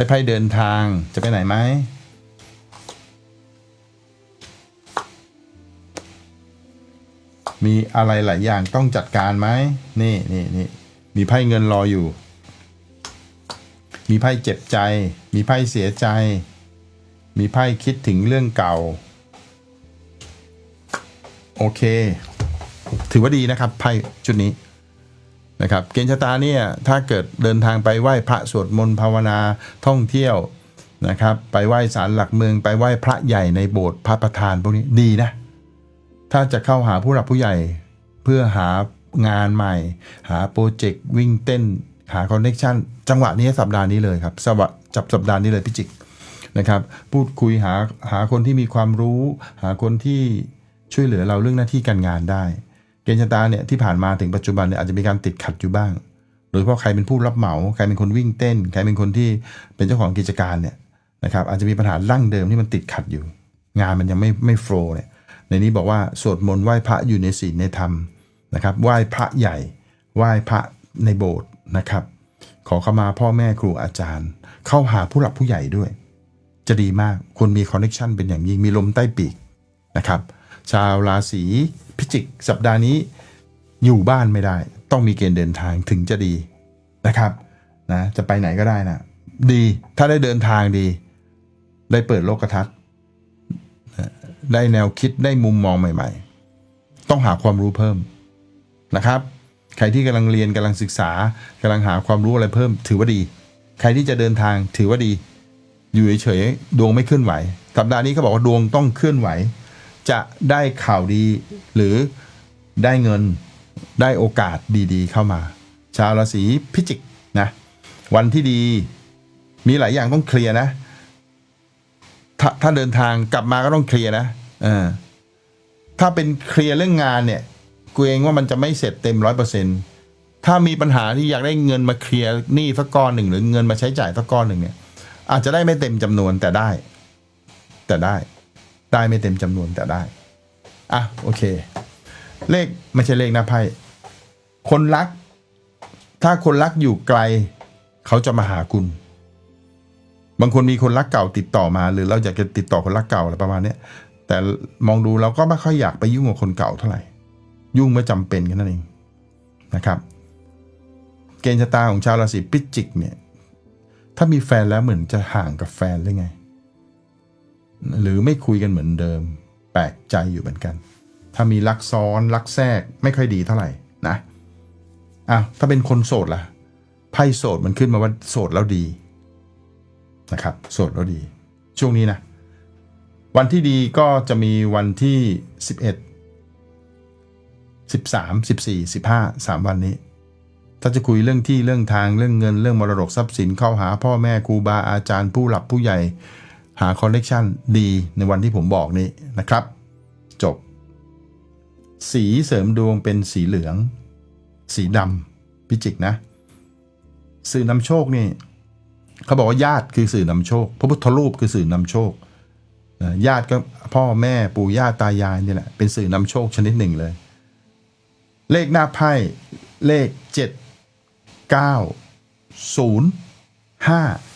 ได้ไพ่เดินทางจะไปไหนไหมมีอะไรหลายอย่างต้องจัดการไหมนี่นี่นี่มีไพ่เงินรออยู่ มีไพ่เจ็บใจ มีไพ่เสียใจ มีไพ่คิดถึงเรื่องเก่า โอเค ถือว่าดีนะครับไพ่ชุดนี้ นะครับเกณฑ์ชะตาเนี่ยถ้าเกิดเดินทางไปไหว้พระสวดมนต์ภาวนาท่องเที่ยวนะครับไปไหว้ศาลหลักเมืองไปไหว้พระใหญ่ในโบสถ์พระประธานพวกนี้ดีนะ ถ้าจะเข้าหาผู้หลักผู้ใหญ่เพื่อหางานใหม่ หาโปรเจกต์วิ่งเต้นหาคอนเน t ชันจังหวะนี้สัปดาห์นี้เลยครับสวะจับสัปดาห์นี้เลยพี่จิกนะครับพูดคุยหาหาคนที่มีความรู้ หาคนที่ช่วยเหลือเราเรื่องหน้าที่การงานได้ เกณฑ์ชะตาเนี่ยที่ผ่านมาถึงปัจจุบันเนี่ยอาจจะมีการติดขัดอยู่บ้าง โดยเฉพาะใครเป็นผู้รับเหมา ใครเป็นคนวิ่งเต้น ใครเป็นคนที่เป็นเจ้าของกิจการเนี่ยนะครับอาจจะมีปัญหาลั่งเดิมที่มันติดขัดอยู่ งานมันยังไม่ไม่โฟล์เนี่ยในนี้บอกว่าสวดมนต์ไหว้พระอยู่ในศีลในธรรมนะครับไหว้พระใหญ่ไหว้พระในโบสถ์นะครับ ขอเข้ามาพ่อแม่ครูอาจารย์ เข้าหาผู้หลักผู้ใหญ่ด้วย จะดีมากคนมีคอนเน t ชันเป็นอย่างยิ่งมีลมใต้ปีกนะครับ ชาวราศี พิจิกสัปดาห์นี้อยู่บ้านไม่ได้ ต้องมีเกณฑ์เดินทางถึงจะดีนะครับนะจะไปไหนก็ได้นะดีถ้าได้เดินทางดี ได้เปิดโลกทัศน์ได้แนวคิดได้มุมมองใหม่ ๆ ต้องหาความรู้เพิ่มนะครับ ใครที่กำลังเรียนกำลังศึกษากำลังหาความรู้อะไรเพิ่ม ถือว่าดี ใครที่จะเดินทางถือว่าดี อยู่เฉยๆดวงไม่เคลื่อนไหวสัปดาห์นี้เขาบอกว่าดวงต้องเคลื่อนไหว จะได้ข่าวดี หรือได้เงินได้โอกาสดีๆ เข้ามา ชาวราศีพิจิกนะ วันที่ดีมีหลายอย่างต้องเคลียร์นะถ้าถ้าเดินทางกลับมาก็ต้องเคลียร์นะอถ้าเป็นเคลียร์เรื่องงานเนี่ยกูเองว่ามันจะไม่เสร็จเต็มร้อยเปอร์เซ็นถ้ามีปัญหาที่อยากได้เงินมาเคลียร์หนี้สักก้อนหนึ่งหรือเงินมาใช้จ่ายสักก้อนหนึ่งเนี่ย อาจจะได้ไม่เต็มจำนวนแต่ได้ แต่ได้ ได้ไม่เต็มจำนวนแต่ได้ อะ โอเค เลขไม่ใช่เลขนะไพ่คนรัก ถ้าคนรักอยู่ไกล เขาจะมาหาคุณ บางคนมีคนรักเก่าติดต่อมา หรือเราอยากจะติดต่อคนรักเก่าอะไรประมาณเนี้ยแต่มองดูเราก็ไม่ค่อยอยากไปยุ่งกับคนเก่าเท่าไหร่ ยุ่งไม่จำเป็นแค่นั้นเองนะครับ เกณฑ์ชะตาของชาวราศีพิจิกเนี่ย ถ้ามีแฟนแล้วเหมือนจะห่างกับแฟนหรือไง หรือไม่คุยกันเหมือนเดิม แปลกใจอยู่เหมือนกัน ถ้ามีรักซ้อนรักแทรกไม่ค่อยดีเท่าไหร่นะอะถ้าเป็นคนโสดล่ะไพ่โสดมันขึ้นมาว่าโสดแล้วดีนะครับโสดแล้วดี ช่วงนี้นะ วันที่ดีก็จะมีวันที่ 11 13 14 15 3 วันนี้ ถ้าจะคุยเรื่องที่เรื่องทางเรื่องเงินเรื่องมรดกทรัพย์สินเข้าหาพ่อแม่ครูบาอาจารย์ผู้หลักผู้ใหญ่ หาคอนเน t ชันดีในวันที่ผมบอกนี้นะครับ จบ สีเสริมดวงเป็นสีเหลือง สีดำพิจิกนะสื่อนำโชคนี่เขาบอกว่าญาติคือสื่อนำโชค พระพุทธรูปคือสื่อนำโชคญาติก็พ่อแม่ปู่ย่าตายายนี่แหละเป็นสื่อนำโชคชนิดหนึ่งเลย เลขหน้าไพ่เลข 7 9 0 5